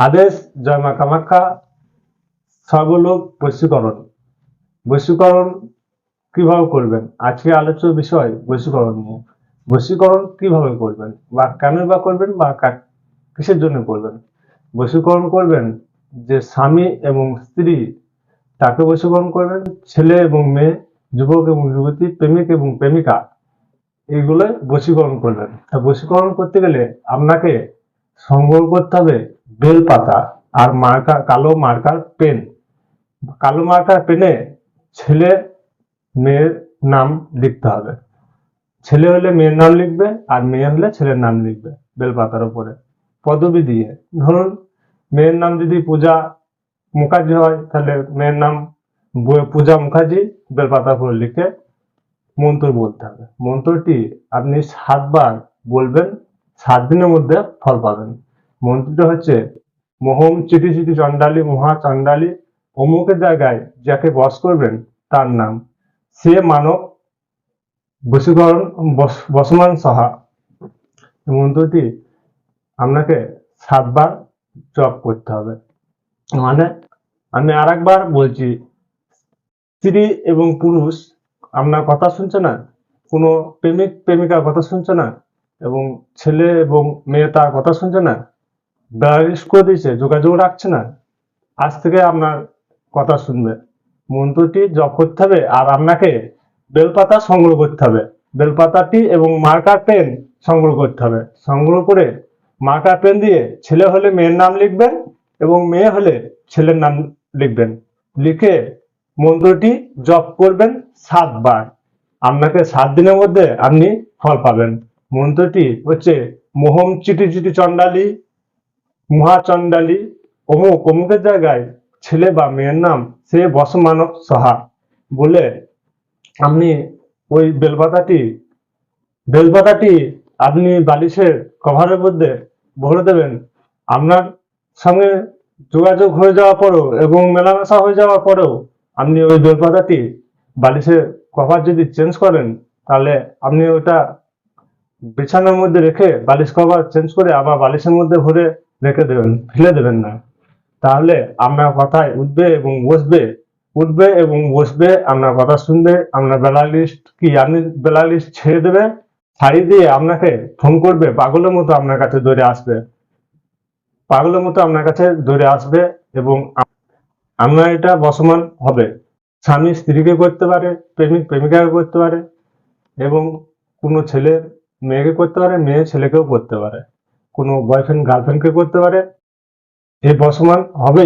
আদেশ জয় মা কামাখ্যা সর্বলোক বশীকরণ বশীকরণ কীভাবে করবেন? আজকে আলোচ্য বিষয় বশীকরণ নিয়ে। বশীকরণ কীভাবে করবেন? বা কেন বা করবেন বা কিসের জন্য করবেন? বশীকরণ করবেন যে স্বামী এবং স্ত্রী, তাকে বশীকরণ করবেন ছেলে এবং মেয়ে, যুবক এবং যুবতী, প্রেমিক এবং প্রেমিকা। এইগুলো বশীকরণ করবেন। তা বশীকরণ করতে গেলে আপনাকে সংগ্রহ করতে হবে বেল পাতা আর মার্কার কালো মার্কার পেন। কালো মার্কার পেনে ছেলে মেয়ের নাম লিখতে হবে। ছেলে হলে মেয়ের নাম লিখবে আর মেয়ে হলে ছেলের নাম লিখবে বেলপাতার উপরে। পদবি দিয়ে। ধরুন মেয়ের নাম যদি পূজা মুখার্জি হয়, তাহলে মেয়ের নাম পূজা মুখার্জি, বেলপাতার উপরে লিখে মন্ত্র বলতে হবে। মন্ত্রটি আপনি সাতবার বলবেন, সাত দিনের মধ্যে ফল পাবেন। মন্ত্রটি হচ্ছে মোহম চিটি চিটি চণ্ডালী, মহা চণ্ডালী, অমুকের জায়গায় যাকে বস করবেন তার নাম। সে মানব বশীকরণ বস- বসমান সাহা। মন্ত্রটি আপনাকে সাতবার জপ করতে হবে। মানে আমি আর একবার বলছি, স্ত্রী এবং পুরুষ, আপনার কথা শুনছে না? কোনো প্রেমিক, প্রেমিকার কথা শুনছে না? এবং ছেলে এবং মেয়ে তার কথা শুনছে না? ব্যারিস করে দিয়েছে যোগাযোগ রাখছে না। আজ থেকে আপনার কথা শুনবে। মন্ত্রটি জপ করতে হবে আর আপনাকে বেলপাতা সংগ্রহ করতে হবে। বেলপাতাটি এবং মার্কার পেন সংগ্রহ করতে হবে। সংগ্রহ করে মার্কার পেন দিয়ে ছেলে হলে মেয়ের নাম লিখবেন এবং মেয়ে হলে ছেলের নাম লিখবেন। লিখে মন্ত্রটি জপ করবেন সাতবার। আপনাকে সাত দিনের মধ্যে আপনি ফল পাবেন। মন্ত্রটি হচ্ছে মোহম চিটি চিটি চণ্ডালী মহাচণ্ডালী অমুক অমুকের জায়গায় ছেলে বা মেয়ের নাম, সে বসমানব সহা। বলে, আপনি ওই বেলপাতাটি বেলপাতাটি আপনি বালিশের কভারের মধ্যে ভরে দেবেন। আপনার সঙ্গে যোগাযোগ হয়ে যাওয়ার পরেও এবং মেলামেশা হয়ে যাওয়ার পরেও আপনি ওই বেলপাতাটি বালিশের কভার যদি চেঞ্জ করেন, তাহলে আপনি ওটা বিছানার মধ্যে রেখে বালিশ কভার চেঞ্জ করে আবার বালিশের মধ্যে ভরে রেখে দেবেন, ফেলে দেবেন না। তাহলে আপনার কথায় উঠবে এবং বসবে, উঠবে এবং বসবে, আপনার কথা শুনবে, আপনার বেলা লিস্ট কি আপনি বেলা লিস্ট ছেড়ে দেবে, ছাড়িয়ে দিয়ে আপনাকে ফোন করবে, পাগলের মতো আপনার কাছে দৌড়ে আসবে। পাগলের মতো আপনার কাছে দৌড়ে আসবে এবং আপ- আপনার এটা বসমান হবে। স্বামী স্ত্রীকে করতে পারে, প্রেমিক, প্রেমিকাকে করতে পারে এবং কোনো ছেলে মেয়েকে করতে পারে, মেয়ে ছেলেকেও করতে পারে। কোনো বয়ফ্রেন্ড গার্লফ্রেন্ডকে করতে পারে? এ বসমান হবে